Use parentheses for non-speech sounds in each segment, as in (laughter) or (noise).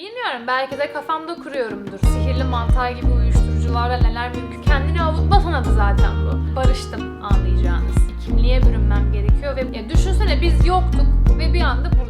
Bilmiyorum belki de kafamda kuruyorumdur. Sihirli mantar gibi uyuşturucularla neler mümkün. Kendini avutma sanatı zaten bu. Barıştım anlayacağınız. Kimliğe bürünmem gerekiyor ve ya düşünsene biz yoktuk ve bir anda buradayız.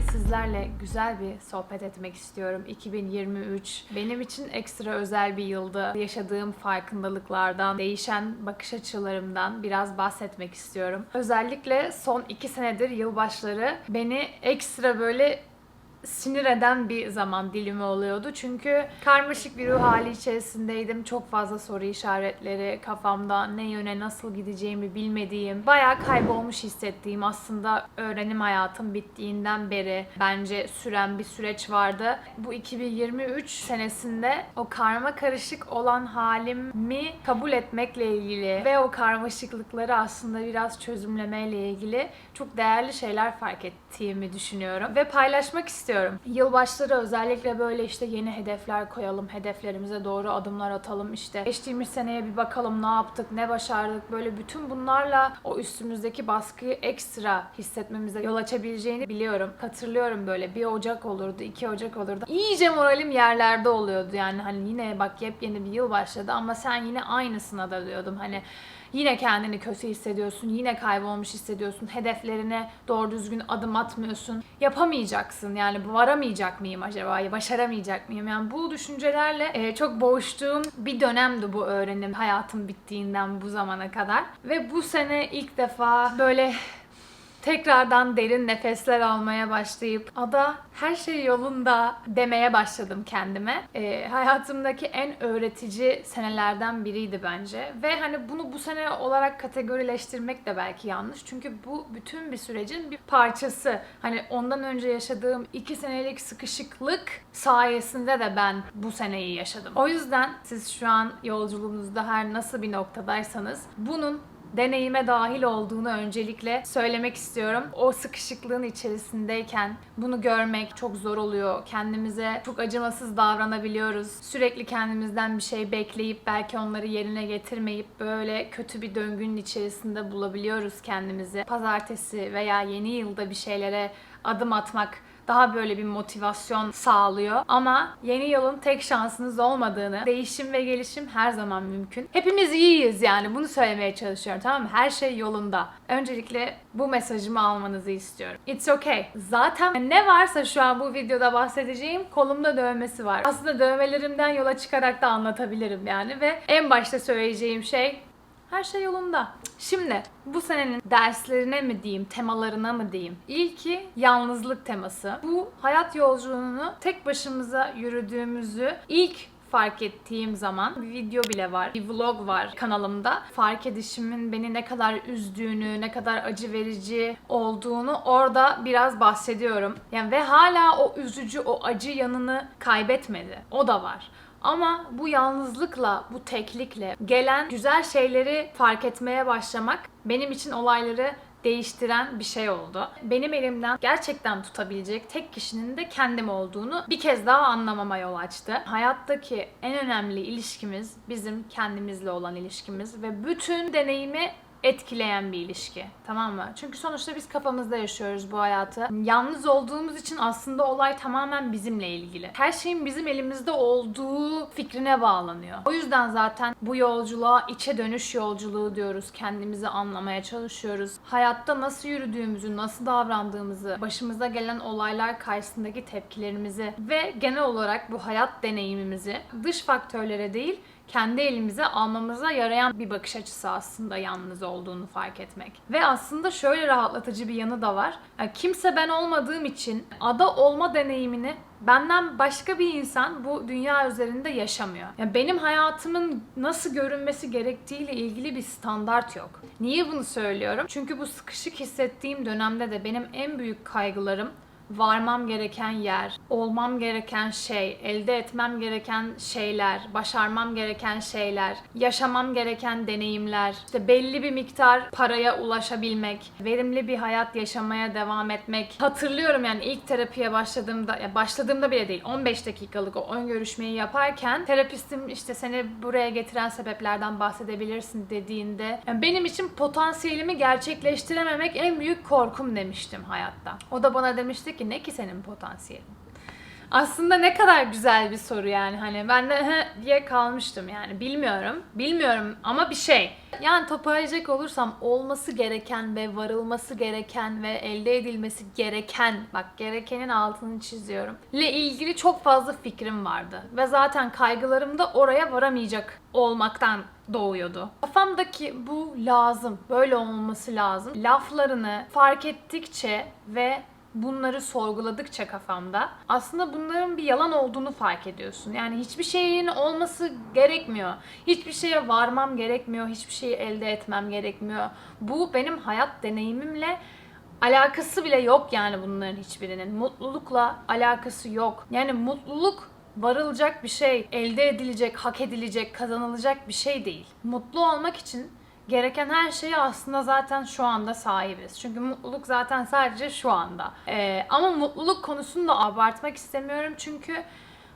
Sizlerle güzel bir sohbet etmek istiyorum. 2023 benim için ekstra özel bir yıldı. Yaşadığım farkındalıklardan, değişen bakış açılarımdan biraz bahsetmek istiyorum. Özellikle son iki senedir yılbaşları beni ekstra böyle sinir eden bir zaman dilimi oluyordu. Çünkü karmaşık bir ruh hali içerisindeydim. Çok fazla soru işaretleri kafamda ne yöne nasıl gideceğimi bilmediğim, bayağı kaybolmuş hissettiğim aslında öğrenim hayatım bittiğinden beri bence süren bir süreç vardı. Bu 2023 senesinde o karma karışık olan halimi kabul etmekle ilgili ve o karmaşıklıkları aslında biraz çözümlemeyle ilgili çok değerli şeyler fark ettiğimi düşünüyorum ve paylaşmak istiyorum. Yılbaşları özellikle böyle işte yeni hedefler koyalım, hedeflerimize doğru adımlar atalım işte. Geçtiğimiz seneye bir bakalım ne yaptık, ne başardık. Böyle bütün bunlarla o üstümüzdeki baskıyı ekstra hissetmemize yol açabileceğini biliyorum. Hatırlıyorum böyle bir Ocak olurdu, iki Ocak olurdu. İyice moralim yerlerde oluyordu yani hani yine bak yepyeni bir yıl başladı ama sen yine aynısına dalıyordum. Hani Yine kendini kötü hissediyorsun, yine kaybolmuş hissediyorsun, hedeflerine doğru düzgün adım atmıyorsun. Yapamayacaksın yani varamayacak mıyım acaba, başaramayacak mıyım? Yani bu düşüncelerle e, çok boğuştuğum bir dönemdi bu öğrenim hayatım bittiğinden bu zamana kadar. Ve bu sene ilk defa böyle tekrardan derin nefesler almaya başlayıp ada her şey yolunda demeye başladım kendime. Ee, hayatımdaki en öğretici senelerden biriydi bence. Ve hani bunu bu sene olarak kategorileştirmek de belki yanlış. Çünkü bu bütün bir sürecin bir parçası. Hani ondan önce yaşadığım iki senelik sıkışıklık sayesinde de ben bu seneyi yaşadım. O yüzden siz şu an yolculuğunuzda her nasıl bir noktadaysanız bunun deneyime dahil olduğunu öncelikle söylemek istiyorum. O sıkışıklığın içerisindeyken bunu görmek çok zor oluyor. Kendimize çok acımasız davranabiliyoruz. Sürekli kendimizden bir şey bekleyip belki onları yerine getirmeyip böyle kötü bir döngünün içerisinde bulabiliyoruz kendimizi. Pazartesi veya yeni yılda bir şeylere adım atmak daha böyle bir motivasyon sağlıyor. Ama yeni yılın tek şansınız olmadığını, değişim ve gelişim her zaman mümkün. Hepimiz iyiyiz yani bunu söylemeye çalışıyorum tamam mı? Her şey yolunda. Öncelikle bu mesajımı almanızı istiyorum. It's okay. Zaten ne varsa şu an bu videoda bahsedeceğim kolumda dövmesi var. Aslında dövmelerimden yola çıkarak da anlatabilirim yani ve en başta söyleyeceğim şey her şey yolunda. Şimdi bu senenin derslerine mi diyeyim, temalarına mı diyeyim? İlki yalnızlık teması. Bu hayat yolculuğunu tek başımıza yürüdüğümüzü ilk fark ettiğim zaman bir video bile var, bir vlog var kanalımda. Fark edişimin beni ne kadar üzdüğünü, ne kadar acı verici olduğunu orada biraz bahsediyorum. Yani ve hala o üzücü, o acı yanını kaybetmedi. O da var. Ama bu yalnızlıkla, bu teklikle gelen güzel şeyleri fark etmeye başlamak benim için olayları değiştiren bir şey oldu. Benim elimden gerçekten tutabilecek tek kişinin de kendim olduğunu bir kez daha anlamama yol açtı. Hayattaki en önemli ilişkimiz bizim kendimizle olan ilişkimiz ve bütün deneyimi etkileyen bir ilişki. Tamam mı? Çünkü sonuçta biz kafamızda yaşıyoruz bu hayatı. Yalnız olduğumuz için aslında olay tamamen bizimle ilgili. Her şeyin bizim elimizde olduğu fikrine bağlanıyor. O yüzden zaten bu yolculuğa içe dönüş yolculuğu diyoruz. Kendimizi anlamaya çalışıyoruz. Hayatta nasıl yürüdüğümüzü, nasıl davrandığımızı, başımıza gelen olaylar karşısındaki tepkilerimizi ve genel olarak bu hayat deneyimimizi dış faktörlere değil kendi elimize almamıza yarayan bir bakış açısı aslında yalnız olduğunu fark etmek. Ve aslında şöyle rahatlatıcı bir yanı da var. Yani kimse ben olmadığım için ada olma deneyimini benden başka bir insan bu dünya üzerinde yaşamıyor. Yani benim hayatımın nasıl görünmesi gerektiğiyle ilgili bir standart yok. Niye bunu söylüyorum? Çünkü bu sıkışık hissettiğim dönemde de benim en büyük kaygılarım varmam gereken yer, olmam gereken şey, elde etmem gereken şeyler, başarmam gereken şeyler, yaşamam gereken deneyimler, işte belli bir miktar paraya ulaşabilmek, verimli bir hayat yaşamaya devam etmek. Hatırlıyorum yani ilk terapiye başladığımda, ya başladığımda bile değil, 15 dakikalık o ön görüşmeyi yaparken terapistim işte seni buraya getiren sebeplerden bahsedebilirsin dediğinde yani benim için potansiyelimi gerçekleştirememek en büyük korkum demiştim hayatta. O da bana demişti ki ne ki senin potansiyelin? Aslında ne kadar güzel bir soru yani hani ben de diye kalmıştım yani bilmiyorum. Bilmiyorum ama bir şey. Yani toparlayacak olursam olması gereken ve varılması gereken ve elde edilmesi gereken bak gerekenin altını çiziyorum. ile ilgili çok fazla fikrim vardı ve zaten kaygılarım da oraya varamayacak olmaktan doğuyordu. Kafamdaki bu lazım, böyle olması lazım. Laflarını fark ettikçe ve bunları sorguladıkça kafamda aslında bunların bir yalan olduğunu fark ediyorsun. Yani hiçbir şeyin olması gerekmiyor. Hiçbir şeye varmam gerekmiyor. Hiçbir şeyi elde etmem gerekmiyor. Bu benim hayat deneyimimle alakası bile yok yani bunların hiçbirinin. Mutlulukla alakası yok. Yani mutluluk varılacak bir şey, elde edilecek, hak edilecek, kazanılacak bir şey değil. Mutlu olmak için gereken her şeyi aslında zaten şu anda sahibiz. Çünkü mutluluk zaten sadece şu anda. Ee, ama mutluluk konusunu da abartmak istemiyorum çünkü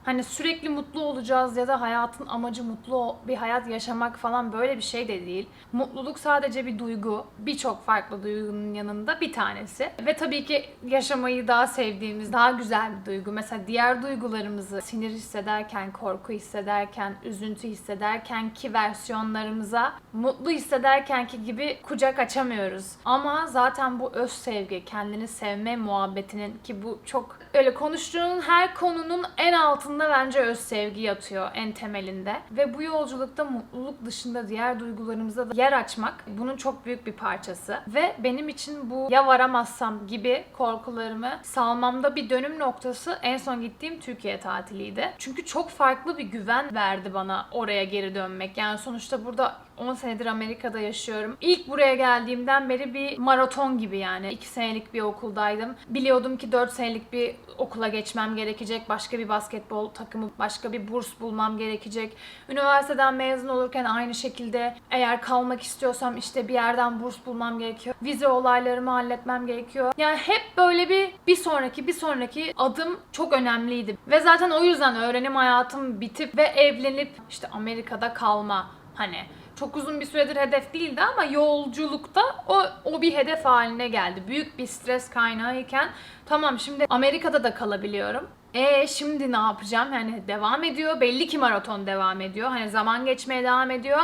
hani sürekli mutlu olacağız ya da hayatın amacı mutlu bir hayat yaşamak falan böyle bir şey de değil. Mutluluk sadece bir duygu. Birçok farklı duygunun yanında bir tanesi. Ve tabii ki yaşamayı daha sevdiğimiz, daha güzel bir duygu. Mesela diğer duygularımızı sinir hissederken, korku hissederken, üzüntü hissederken ki versiyonlarımıza mutlu hissederkenki gibi kucak açamıyoruz. Ama zaten bu öz sevgi, kendini sevme muhabbetinin ki bu çok öyle konuştuğun her konunun en altında bence öz sevgi yatıyor en temelinde. Ve bu yolculukta mutluluk dışında diğer duygularımıza da yer açmak bunun çok büyük bir parçası. Ve benim için bu ya varamazsam gibi korkularımı salmamda bir dönüm noktası en son gittiğim Türkiye tatiliydi. Çünkü çok farklı bir güven verdi bana oraya geri dönmek. Yani sonuçta burada 10 senedir Amerika'da yaşıyorum. İlk buraya geldiğimden beri bir maraton gibi yani. 2 senelik bir okuldaydım. Biliyordum ki 4 senelik bir okula geçmem gerekecek. Başka bir basketbol takımı, başka bir burs bulmam gerekecek. Üniversiteden mezun olurken aynı şekilde eğer kalmak istiyorsam işte bir yerden burs bulmam gerekiyor. Vize olaylarımı halletmem gerekiyor. Yani hep böyle bir bir sonraki bir sonraki adım çok önemliydi. Ve zaten o yüzden öğrenim hayatım bitip ve evlenip işte Amerika'da kalma hani çok uzun bir süredir hedef değildi ama yolculukta o, o bir hedef haline geldi. Büyük bir stres kaynağı iken tamam şimdi Amerika'da da kalabiliyorum. E şimdi ne yapacağım? Yani devam ediyor. Belli ki maraton devam ediyor. Hani zaman geçmeye devam ediyor.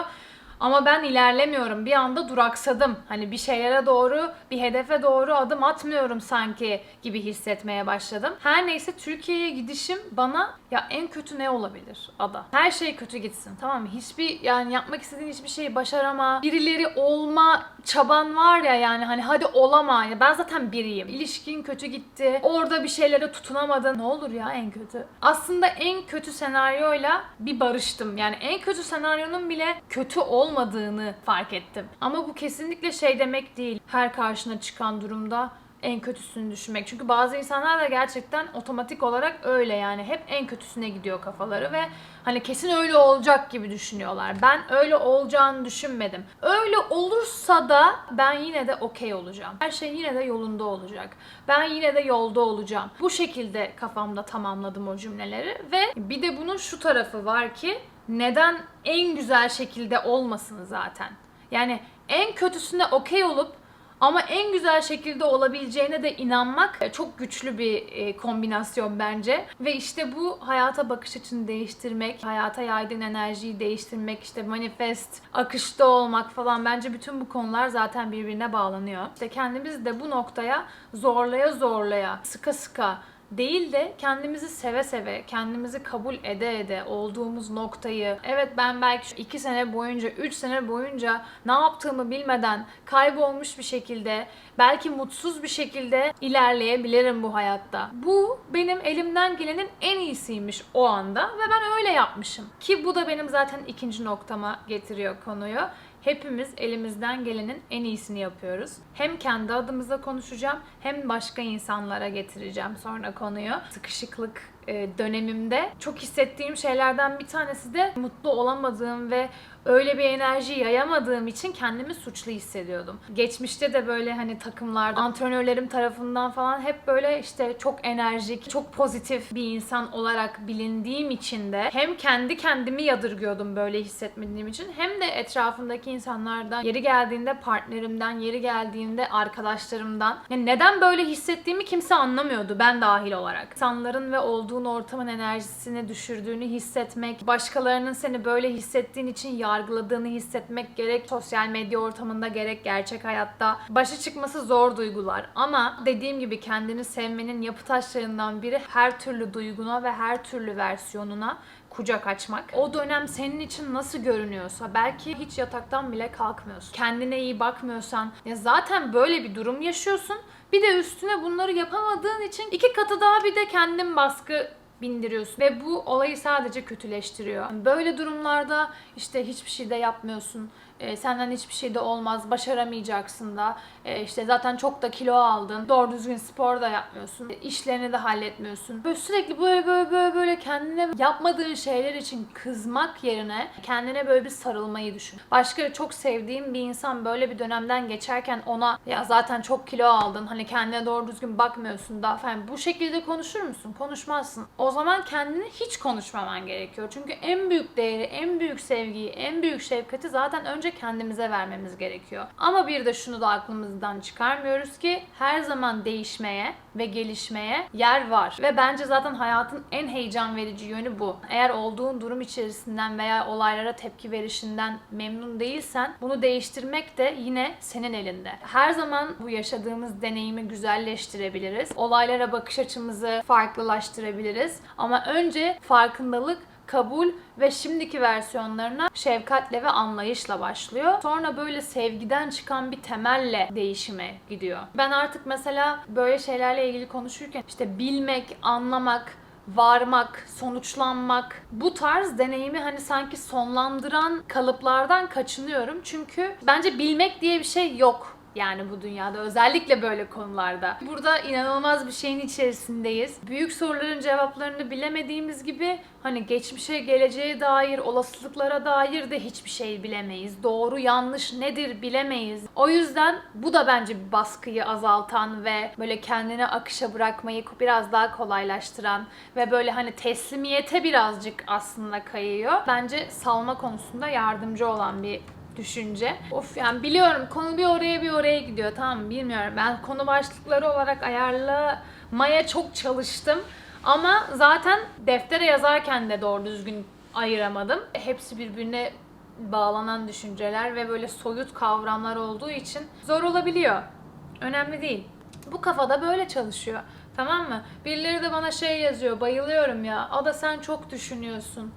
Ama ben ilerlemiyorum. Bir anda duraksadım. Hani bir şeylere doğru, bir hedefe doğru adım atmıyorum sanki gibi hissetmeye başladım. Her neyse Türkiye'ye gidişim bana ya en kötü ne olabilir ada? Her şey kötü gitsin tamam mı? Hiçbir yani yapmak istediğin hiçbir şeyi başarama. Birileri olma çaban var ya yani hani hadi olama. Ya ben zaten biriyim. İlişkin kötü gitti. Orada bir şeylere tutunamadın. Ne olur ya en kötü. Aslında en kötü senaryoyla bir barıştım. Yani en kötü senaryonun bile kötü olmadığını fark ettim. Ama bu kesinlikle şey demek değil. Her karşına çıkan durumda en kötüsünü düşünmek. Çünkü bazı insanlar da gerçekten otomatik olarak öyle yani hep en kötüsüne gidiyor kafaları ve hani kesin öyle olacak gibi düşünüyorlar. Ben öyle olacağını düşünmedim. Öyle olursa da ben yine de okey olacağım. Her şey yine de yolunda olacak. Ben yine de yolda olacağım. Bu şekilde kafamda tamamladım o cümleleri ve bir de bunun şu tarafı var ki neden en güzel şekilde olmasın zaten. Yani en kötüsüne okey olup ama en güzel şekilde olabileceğine de inanmak e, çok güçlü bir e, kombinasyon bence. Ve işte bu hayata bakış açını değiştirmek, hayata yaydığın enerjiyi değiştirmek, işte manifest, akışta olmak falan bence bütün bu konular zaten birbirine bağlanıyor. İşte kendimizi de bu noktaya zorlaya zorlaya, sıka sıka değil de kendimizi seve seve, kendimizi kabul ede ede olduğumuz noktayı, evet ben belki şu iki sene boyunca, üç sene boyunca ne yaptığımı bilmeden kaybolmuş bir şekilde, belki mutsuz bir şekilde ilerleyebilirim bu hayatta. Bu benim elimden gelenin en iyisiymiş o anda ve ben öyle yapmışım. Ki bu da benim zaten ikinci noktama getiriyor konuyu. Hepimiz elimizden gelenin en iyisini yapıyoruz. Hem kendi adımıza konuşacağım hem başka insanlara getireceğim sonra konuyu. Sıkışıklık dönemimde çok hissettiğim şeylerden bir tanesi de mutlu olamadığım ve öyle bir enerji yayamadığım için kendimi suçlu hissediyordum. Geçmişte de böyle hani takımlarda antrenörlerim tarafından falan hep böyle işte çok enerjik, çok pozitif bir insan olarak bilindiğim için de hem kendi kendimi yadırgıyordum böyle hissetmediğim için hem de etrafımdaki insanlardan yeri geldiğinde partnerimden, yeri geldiğinde arkadaşlarımdan yani neden böyle hissettiğimi kimse anlamıyordu ben dahil olarak. İnsanların ve olduğun ortamın enerjisini düşürdüğünü hissetmek, başkalarının seni böyle hissettiğin için yargıladığını hissetmek gerek sosyal medya ortamında gerek gerçek hayatta başa çıkması zor duygular. Ama dediğim gibi kendini sevmenin yapı taşlarından biri her türlü duyguna ve her türlü versiyonuna kucak açmak. O dönem senin için nasıl görünüyorsa belki hiç yataktan bile kalkmıyorsun. Kendine iyi bakmıyorsan ya zaten böyle bir durum yaşıyorsun. Bir de üstüne bunları yapamadığın için iki katı daha bir de kendin baskı bindiriyorsun ve bu olayı sadece kötüleştiriyor. Böyle durumlarda işte hiçbir şey de yapmıyorsun. E, senden hiçbir şey de olmaz, başaramayacaksın da. E, işte zaten çok da kilo aldın. Doğru düzgün spor da yapmıyorsun. E, işlerini de halletmiyorsun. Böyle sürekli böyle böyle böyle böyle kendine yapmadığın şeyler için kızmak yerine kendine böyle bir sarılmayı düşün. Başka çok sevdiğim bir insan böyle bir dönemden geçerken ona ya zaten çok kilo aldın. Hani kendine doğru düzgün bakmıyorsun daha falan. Bu şekilde konuşur musun? Konuşmazsın. O zaman kendini hiç konuşmaman gerekiyor. Çünkü en büyük değeri, en büyük sevgiyi, en büyük şefkati zaten önce kendimize vermemiz gerekiyor. Ama bir de şunu da aklımızdan çıkarmıyoruz ki her zaman değişmeye ve gelişmeye yer var. Ve bence zaten hayatın en heyecan verici yönü bu. Eğer olduğun durum içerisinden veya olaylara tepki verişinden memnun değilsen bunu değiştirmek de yine senin elinde. Her zaman bu yaşadığımız deneyimi güzelleştirebiliriz. Olaylara bakış açımızı farklılaştırabiliriz. Ama önce farkındalık kabul ve şimdiki versiyonlarına şefkatle ve anlayışla başlıyor. Sonra böyle sevgiden çıkan bir temelle değişime gidiyor. Ben artık mesela böyle şeylerle ilgili konuşurken işte bilmek, anlamak, varmak, sonuçlanmak bu tarz deneyimi hani sanki sonlandıran kalıplardan kaçınıyorum. Çünkü bence bilmek diye bir şey yok. Yani bu dünyada özellikle böyle konularda. Burada inanılmaz bir şeyin içerisindeyiz. Büyük soruların cevaplarını bilemediğimiz gibi hani geçmişe, geleceğe dair, olasılıklara dair de hiçbir şey bilemeyiz. Doğru, yanlış nedir bilemeyiz. O yüzden bu da bence bir baskıyı azaltan ve böyle kendini akışa bırakmayı biraz daha kolaylaştıran ve böyle hani teslimiyete birazcık aslında kayıyor. Bence salma konusunda yardımcı olan bir düşünce. Of yani biliyorum konu bir oraya bir oraya gidiyor tamam bilmiyorum. Ben konu başlıkları olarak ayarlamaya çok çalıştım. Ama zaten deftere yazarken de doğru düzgün ayıramadım. Hepsi birbirine bağlanan düşünceler ve böyle soyut kavramlar olduğu için zor olabiliyor. Önemli değil. Bu kafada böyle çalışıyor. Tamam mı? Birileri de bana şey yazıyor. Bayılıyorum ya. Ada sen çok düşünüyorsun.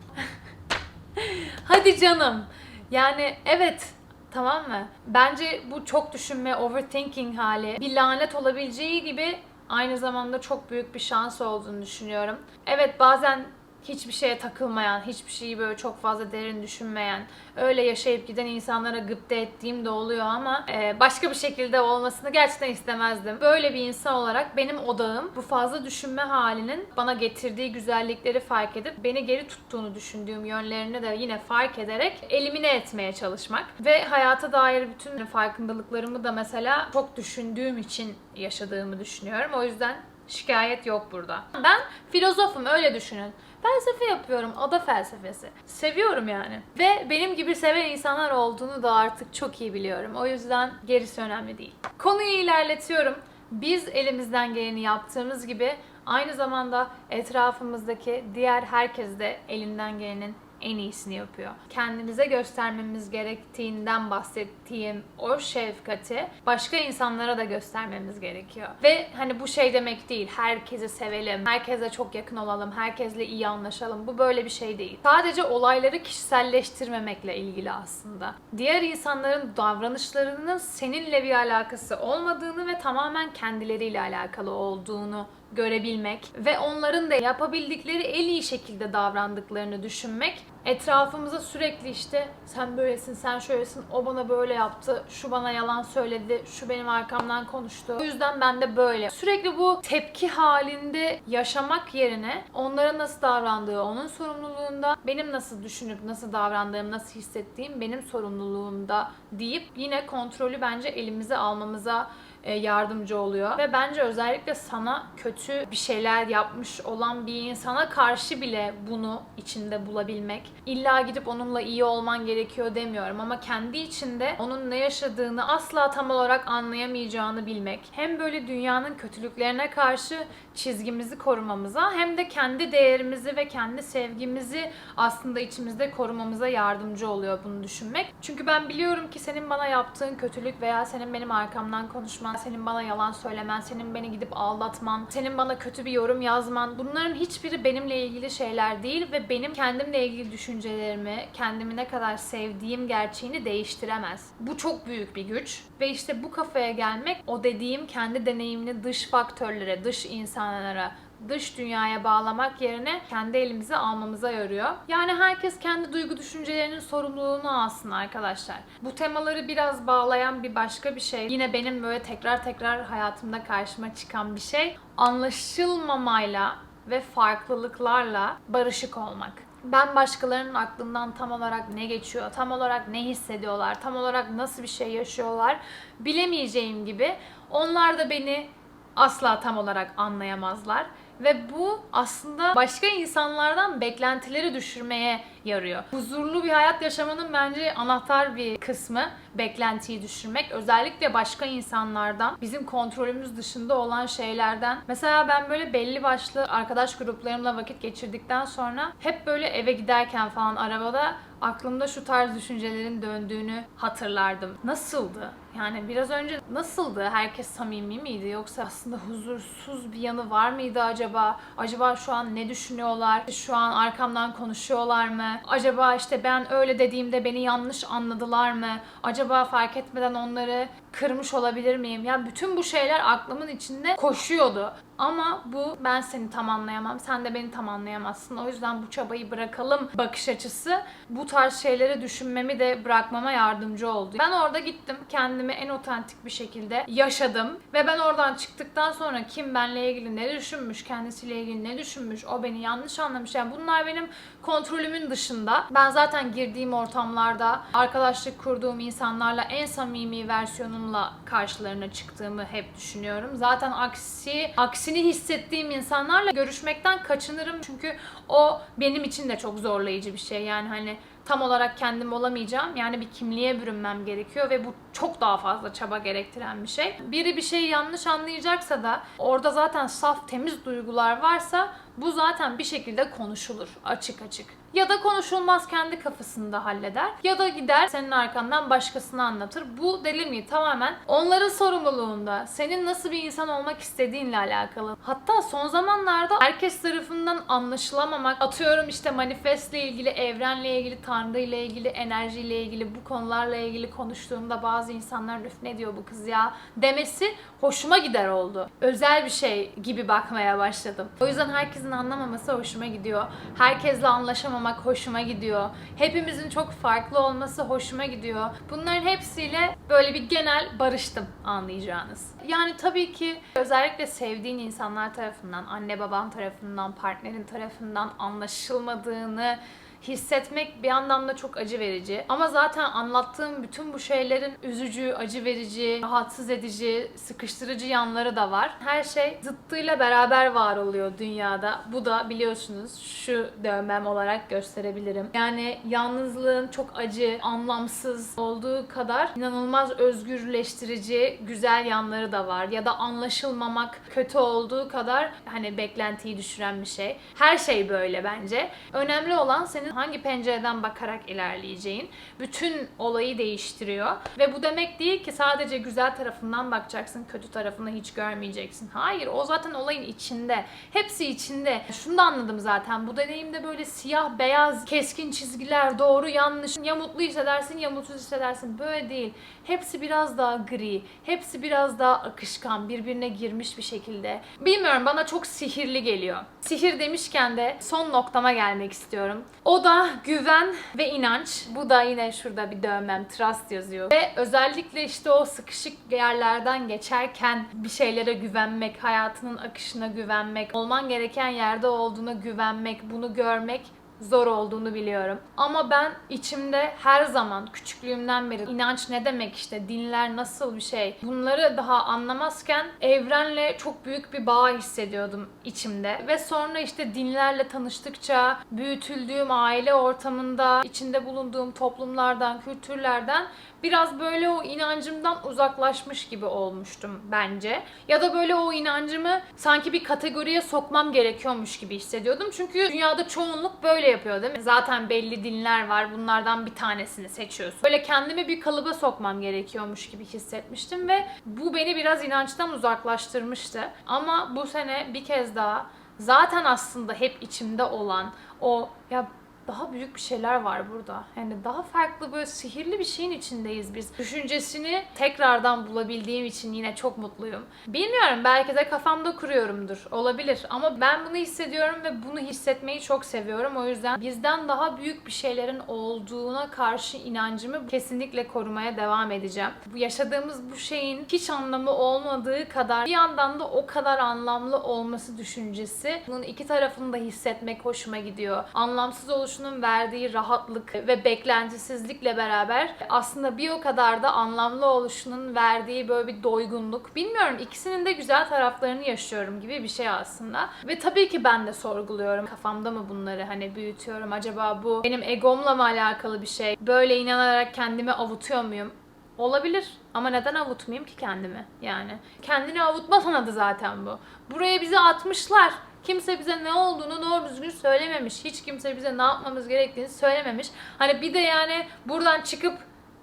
(laughs) Hadi canım. Yani evet tamam mı? Bence bu çok düşünme, overthinking hali bir lanet olabileceği gibi aynı zamanda çok büyük bir şans olduğunu düşünüyorum. Evet bazen hiçbir şeye takılmayan, hiçbir şeyi böyle çok fazla derin düşünmeyen, öyle yaşayıp giden insanlara gıpta ettiğim de oluyor ama e, başka bir şekilde olmasını gerçekten istemezdim. Böyle bir insan olarak benim odağım bu fazla düşünme halinin bana getirdiği güzellikleri fark edip beni geri tuttuğunu düşündüğüm yönlerini de yine fark ederek elimine etmeye çalışmak ve hayata dair bütün farkındalıklarımı da mesela çok düşündüğüm için yaşadığımı düşünüyorum. O yüzden şikayet yok burada. Ben filozofum öyle düşünün. Felsefe yapıyorum, ada felsefesi. Seviyorum yani. Ve benim gibi seven insanlar olduğunu da artık çok iyi biliyorum. O yüzden gerisi önemli değil. Konuyu ilerletiyorum. Biz elimizden geleni yaptığımız gibi aynı zamanda etrafımızdaki diğer herkes de elinden gelenin en iyisini yapıyor. Kendimize göstermemiz gerektiğinden bahsettiğim o şefkati başka insanlara da göstermemiz gerekiyor. Ve hani bu şey demek değil. Herkesi sevelim, herkese çok yakın olalım, herkesle iyi anlaşalım. Bu böyle bir şey değil. Sadece olayları kişiselleştirmemekle ilgili aslında. Diğer insanların davranışlarının seninle bir alakası olmadığını ve tamamen kendileriyle alakalı olduğunu görebilmek ve onların da yapabildikleri en iyi şekilde davrandıklarını düşünmek etrafımıza sürekli işte sen böylesin, sen şöylesin, o bana böyle yaptı, şu bana yalan söyledi, şu benim arkamdan konuştu. O yüzden ben de böyle. Sürekli bu tepki halinde yaşamak yerine onların nasıl davrandığı onun sorumluluğunda, benim nasıl düşünüp nasıl davrandığım, nasıl hissettiğim benim sorumluluğumda deyip yine kontrolü bence elimize almamıza yardımcı oluyor. Ve bence özellikle sana kötü bir şeyler yapmış olan bir insana karşı bile bunu içinde bulabilmek. İlla gidip onunla iyi olman gerekiyor demiyorum ama kendi içinde onun ne yaşadığını asla tam olarak anlayamayacağını bilmek. Hem böyle dünyanın kötülüklerine karşı çizgimizi korumamıza hem de kendi değerimizi ve kendi sevgimizi aslında içimizde korumamıza yardımcı oluyor bunu düşünmek. Çünkü ben biliyorum ki senin bana yaptığın kötülük veya senin benim arkamdan konuşman, senin bana yalan söylemen, senin beni gidip aldatman, senin bana kötü bir yorum yazman bunların hiçbiri benimle ilgili şeyler değil ve benim kendimle ilgili düşüncelerimi, kendimi ne kadar sevdiğim gerçeğini değiştiremez. Bu çok büyük bir güç ve işte bu kafaya gelmek o dediğim kendi deneyimini dış faktörlere, dış insanlara dış dünyaya bağlamak yerine kendi elimize almamıza yarıyor. Yani herkes kendi duygu düşüncelerinin sorumluluğunu alsın arkadaşlar. Bu temaları biraz bağlayan bir başka bir şey. Yine benim böyle tekrar tekrar hayatımda karşıma çıkan bir şey. Anlaşılmamayla ve farklılıklarla barışık olmak. Ben başkalarının aklından tam olarak ne geçiyor, tam olarak ne hissediyorlar, tam olarak nasıl bir şey yaşıyorlar bilemeyeceğim gibi onlar da beni asla tam olarak anlayamazlar. Ve bu aslında başka insanlardan beklentileri düşürmeye yarıyor. Huzurlu bir hayat yaşamanın bence anahtar bir kısmı beklentiyi düşürmek. Özellikle başka insanlardan, bizim kontrolümüz dışında olan şeylerden. Mesela ben böyle belli başlı arkadaş gruplarımla vakit geçirdikten sonra hep böyle eve giderken falan arabada aklımda şu tarz düşüncelerin döndüğünü hatırlardım. Nasıldı? Yani biraz önce nasıldı? Herkes samimi miydi? Yoksa aslında huzursuz bir yanı var mıydı acaba? Acaba şu an ne düşünüyorlar? Şu an arkamdan konuşuyorlar mı? Acaba işte ben öyle dediğimde beni yanlış anladılar mı? Acaba fark etmeden onları kırmış olabilir miyim? Yani bütün bu şeyler aklımın içinde koşuyordu. Ama bu ben seni tam anlayamam, sen de beni tam anlayamazsın. O yüzden bu çabayı bırakalım bakış açısı bu tarz şeyleri düşünmemi de bırakmama yardımcı oldu. Ben orada gittim, kendimi en otantik bir şekilde yaşadım ve ben oradan çıktıktan sonra kim benle ilgili ne düşünmüş, kendisiyle ilgili ne düşünmüş, o beni yanlış anlamış. Yani bunlar benim kontrolümün dışında. Ben zaten girdiğim ortamlarda arkadaşlık kurduğum insanlarla en samimi versiyonumla karşılarına çıktığımı hep düşünüyorum. Zaten aksi aksini hissettiğim insanlarla görüşmekten kaçınırım çünkü o benim için de çok zorlayıcı bir şey. Yani hani tam olarak kendim olamayacağım. Yani bir kimliğe bürünmem gerekiyor ve bu çok daha fazla çaba gerektiren bir şey. Biri bir şeyi yanlış anlayacaksa da orada zaten saf temiz duygular varsa bu zaten bir şekilde konuşulur açık açık. Ya da konuşulmaz kendi kafasında halleder ya da gider senin arkandan başkasına anlatır. Bu delirmeyi tamamen onların sorumluluğunda. Senin nasıl bir insan olmak istediğinle alakalı. Hatta son zamanlarda herkes tarafından anlaşılamamak, atıyorum işte manifestle ilgili, evrenle ilgili, tanrı ile ilgili, enerjiyle ilgili bu konularla ilgili konuştuğumda bazı insanlar öf ne diyor bu kız ya demesi hoşuma gider oldu. Özel bir şey gibi bakmaya başladım. O yüzden herkesin anlamaması hoşuma gidiyor. Herkesle anlaşamamak hoşuma gidiyor. Hepimizin çok farklı olması hoşuma gidiyor. Bunların hepsiyle böyle bir genel barıştım anlayacağınız. Yani tabii ki özellikle sevdiğin insanlar tarafından, anne baban tarafından, partnerin tarafından anlaşılmadığını hissetmek bir yandan da çok acı verici. Ama zaten anlattığım bütün bu şeylerin üzücü, acı verici, rahatsız edici, sıkıştırıcı yanları da var. Her şey zıttıyla beraber var oluyor dünyada. Bu da biliyorsunuz şu dövmem olarak gösterebilirim. Yani yalnızlığın çok acı, anlamsız olduğu kadar inanılmaz özgürleştirici, güzel yanları da var. Ya da anlaşılmamak kötü olduğu kadar hani beklentiyi düşüren bir şey. Her şey böyle bence. Önemli olan senin senin hangi pencereden bakarak ilerleyeceğin bütün olayı değiştiriyor. Ve bu demek değil ki sadece güzel tarafından bakacaksın, kötü tarafını hiç görmeyeceksin. Hayır, o zaten olayın içinde. Hepsi içinde. Şunu da anladım zaten. Bu deneyimde böyle siyah, beyaz, keskin çizgiler, doğru, yanlış, ya mutlu hissedersin ya mutsuz hissedersin. Böyle değil. Hepsi biraz daha gri, hepsi biraz daha akışkan, birbirine girmiş bir şekilde. Bilmiyorum bana çok sihirli geliyor. Sihir demişken de son noktama gelmek istiyorum. O da güven ve inanç. Bu da yine şurada bir dövmem trust yazıyor. Ve özellikle işte o sıkışık yerlerden geçerken bir şeylere güvenmek, hayatının akışına güvenmek, olman gereken yerde olduğuna güvenmek, bunu görmek zor olduğunu biliyorum. Ama ben içimde her zaman küçüklüğümden beri inanç ne demek işte dinler nasıl bir şey bunları daha anlamazken evrenle çok büyük bir bağ hissediyordum içimde. Ve sonra işte dinlerle tanıştıkça büyütüldüğüm aile ortamında içinde bulunduğum toplumlardan, kültürlerden biraz böyle o inancımdan uzaklaşmış gibi olmuştum bence. Ya da böyle o inancımı sanki bir kategoriye sokmam gerekiyormuş gibi hissediyordum. Çünkü dünyada çoğunluk böyle yapıyor değil mi? Zaten belli dinler var. Bunlardan bir tanesini seçiyorsun. Böyle kendimi bir kalıba sokmam gerekiyormuş gibi hissetmiştim ve bu beni biraz inançtan uzaklaştırmıştı. Ama bu sene bir kez daha zaten aslında hep içimde olan o ya daha büyük bir şeyler var burada. Yani daha farklı böyle sihirli bir şeyin içindeyiz biz. Düşüncesini tekrardan bulabildiğim için yine çok mutluyum. Bilmiyorum belki de kafamda kuruyorumdur. Olabilir ama ben bunu hissediyorum ve bunu hissetmeyi çok seviyorum. O yüzden bizden daha büyük bir şeylerin olduğuna karşı inancımı kesinlikle korumaya devam edeceğim. Bu yaşadığımız bu şeyin hiç anlamı olmadığı kadar bir yandan da o kadar anlamlı olması düşüncesi. Bunun iki tarafını da hissetmek hoşuma gidiyor. Anlamsız oluşunun verdiği rahatlık ve beklentisizlikle beraber aslında bir o kadar da anlamlı oluşunun verdiği böyle bir doygunluk. Bilmiyorum ikisinin de güzel taraflarını yaşıyorum gibi bir şey aslında. Ve tabii ki ben de sorguluyorum. Kafamda mı bunları hani büyütüyorum? Acaba bu benim egomla mı alakalı bir şey? Böyle inanarak kendimi avutuyor muyum? Olabilir ama neden avutmayayım ki kendimi yani? Kendini avutma sanadı zaten bu. Buraya bizi atmışlar. Kimse bize ne olduğunu doğru düzgün söylememiş. Hiç kimse bize ne yapmamız gerektiğini söylememiş. Hani bir de yani buradan çıkıp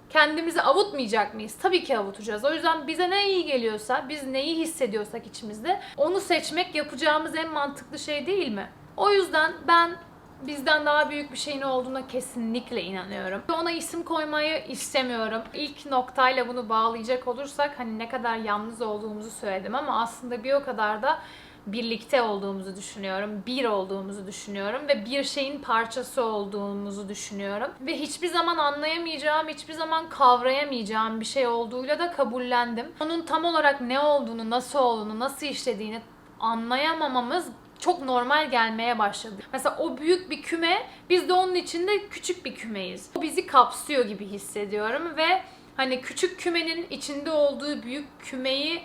kendimizi avutmayacak mıyız? Tabii ki avutacağız. O yüzden bize ne iyi geliyorsa, biz neyi hissediyorsak içimizde onu seçmek yapacağımız en mantıklı şey değil mi? O yüzden ben bizden daha büyük bir şeyin olduğuna kesinlikle inanıyorum. Ona isim koymayı istemiyorum. İlk noktayla bunu bağlayacak olursak hani ne kadar yalnız olduğumuzu söyledim ama aslında bir o kadar da birlikte olduğumuzu düşünüyorum, bir olduğumuzu düşünüyorum ve bir şeyin parçası olduğumuzu düşünüyorum. Ve hiçbir zaman anlayamayacağım, hiçbir zaman kavrayamayacağım bir şey olduğuyla da kabullendim. Onun tam olarak ne olduğunu, nasıl olduğunu, nasıl işlediğini anlayamamamız çok normal gelmeye başladı. Mesela o büyük bir küme, biz de onun içinde küçük bir kümeyiz. O bizi kapsıyor gibi hissediyorum ve hani küçük kümenin içinde olduğu büyük kümeyi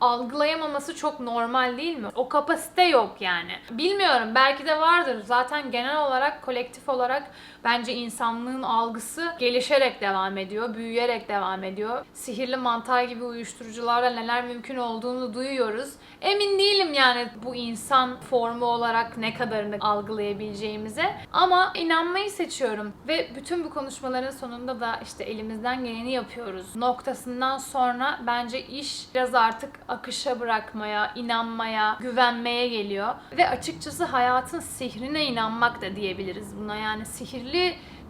algılayamaması çok normal değil mi? O kapasite yok yani. Bilmiyorum belki de vardır. Zaten genel olarak kolektif olarak bence insanlığın algısı gelişerek devam ediyor, büyüyerek devam ediyor. Sihirli mantar gibi uyuşturucularla neler mümkün olduğunu duyuyoruz. Emin değilim yani bu insan formu olarak ne kadarını algılayabileceğimize ama inanmayı seçiyorum ve bütün bu konuşmaların sonunda da işte elimizden geleni yapıyoruz noktasından sonra bence iş biraz artık akışa bırakmaya, inanmaya, güvenmeye geliyor. Ve açıkçası hayatın sihrine inanmak da diyebiliriz buna. Yani sihirli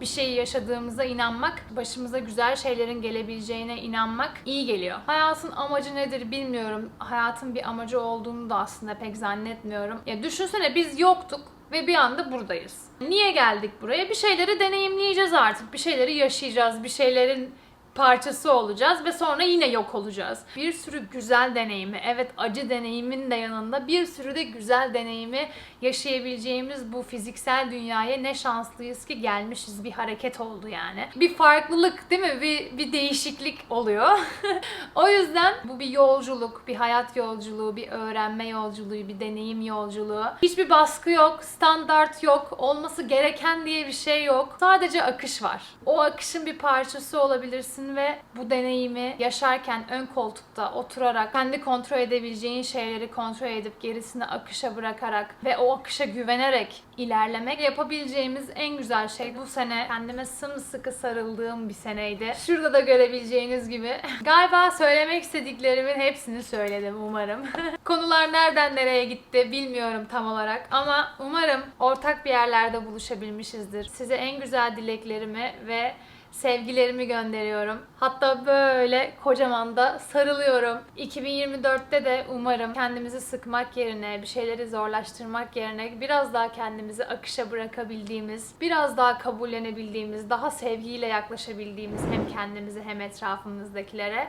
bir şeyi yaşadığımıza inanmak, başımıza güzel şeylerin gelebileceğine inanmak iyi geliyor. Hayatın amacı nedir bilmiyorum. Hayatın bir amacı olduğunu da aslında pek zannetmiyorum. Ya düşünsene biz yoktuk ve bir anda buradayız. Niye geldik buraya? Bir şeyleri deneyimleyeceğiz artık. Bir şeyleri yaşayacağız. Bir şeylerin parçası olacağız ve sonra yine yok olacağız. Bir sürü güzel deneyimi, evet acı deneyimin de yanında bir sürü de güzel deneyimi yaşayabileceğimiz bu fiziksel dünyaya ne şanslıyız ki gelmişiz. Bir hareket oldu yani. Bir farklılık değil mi? Bir, bir değişiklik oluyor. (laughs) o yüzden bu bir yolculuk, bir hayat yolculuğu, bir öğrenme yolculuğu, bir deneyim yolculuğu. Hiçbir baskı yok, standart yok, olması gereken diye bir şey yok. Sadece akış var. O akışın bir parçası olabilirsin geçsin ve bu deneyimi yaşarken ön koltukta oturarak kendi kontrol edebileceğin şeyleri kontrol edip gerisini akışa bırakarak ve o akışa güvenerek ilerlemek yapabileceğimiz en güzel şey bu sene kendime sımsıkı sarıldığım bir seneydi. Şurada da görebileceğiniz gibi. (laughs) Galiba söylemek istediklerimin hepsini söyledim umarım. (laughs) Konular nereden nereye gitti bilmiyorum tam olarak ama umarım ortak bir yerlerde buluşabilmişizdir. Size en güzel dileklerimi ve sevgilerimi gönderiyorum. Hatta böyle kocaman da sarılıyorum. 2024'te de umarım kendimizi sıkmak yerine, bir şeyleri zorlaştırmak yerine biraz daha kendimizi akışa bırakabildiğimiz, biraz daha kabullenebildiğimiz, daha sevgiyle yaklaşabildiğimiz hem kendimize hem etrafımızdakilere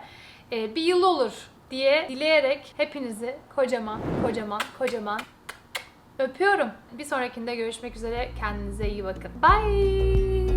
e, bir yıl olur diye dileyerek hepinizi kocaman kocaman kocaman öpüyorum. Bir sonrakinde görüşmek üzere. Kendinize iyi bakın. Bye.